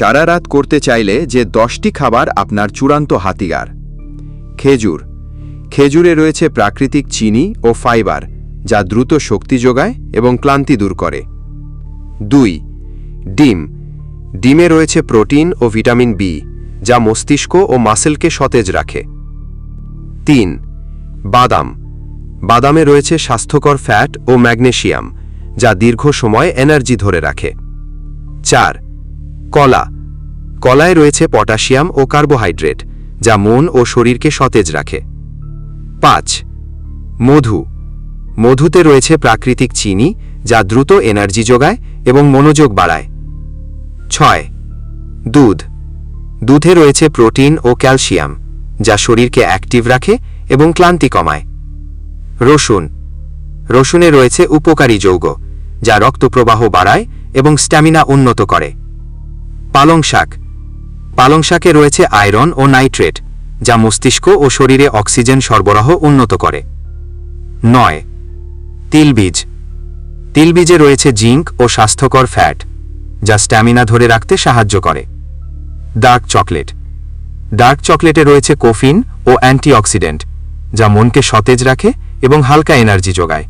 সারা রাত করতে চাইলে যে দশটি খাবার আপনার চূড়ান্ত হাতিয়ার খেজুর। খেজুরে রয়েছে প্রাকৃতিক চিনি ও ফাইবার, যা দ্রুত শক্তি যোগায় এবং ক্লান্তি দূর করে। দুই। ডিম। ডিমে রয়েছে প্রোটিন ও ভিটামিন বি, যা মস্তিষ্ক ও মাসেলকে সতেজ রাখে। তিন। বাদাম। বাদামে রয়েছে স্বাস্থ্যকর ফ্যাট ও ম্যাগনেশিয়াম, যা দীর্ঘ সময় এনার্জি ধরে রাখে। চার। কলা। কলায় রয়েছে পটাশিয়াম ও কার্বোহাইড্রেট, যা মন ও শরীরকে সতেজ রাখে। পাঁচ, মধু। মধুতে রয়েছে প্রাকৃতিক চিনি, যা দ্রুত এনার্জি যোগায় এবং মনোযোগ বাড়ায়। ছয়, দুধ। দুধে রয়েছে প্রোটিন ও ক্যালসিয়াম, যা শরীরকে অ্যাক্টিভ রাখে এবং ক্লান্তি কমায়। রসুন। রসুনে রয়েছে উপকারী যৌগ, যা রক্তপ্রবাহ বাড়ায় এবং স্ট্যামিনা উন্নত করে। পালং শাক। পালং শাকে রয়েছে আয়রন ও নাইট্রেট, যা মস্তিষ্ক ও শরীরে অক্সিজেন সরবরাহ উন্নত করে। নয়, তিলবীজ। তিলবীজে রয়েছে জিঙ্ক ও স্বাস্থ্যকর ফ্যাট, যা স্ট্যামিনা ধরে রাখতে সাহায্য করে। Dark chocolate. ডার্ক চকলেটে রয়েছে কোফিন ও অ্যান্টিঅক্সিডেন্ট, যা মনকে সতেজ রাখে এবং হালকা এনার্জি যোগায়।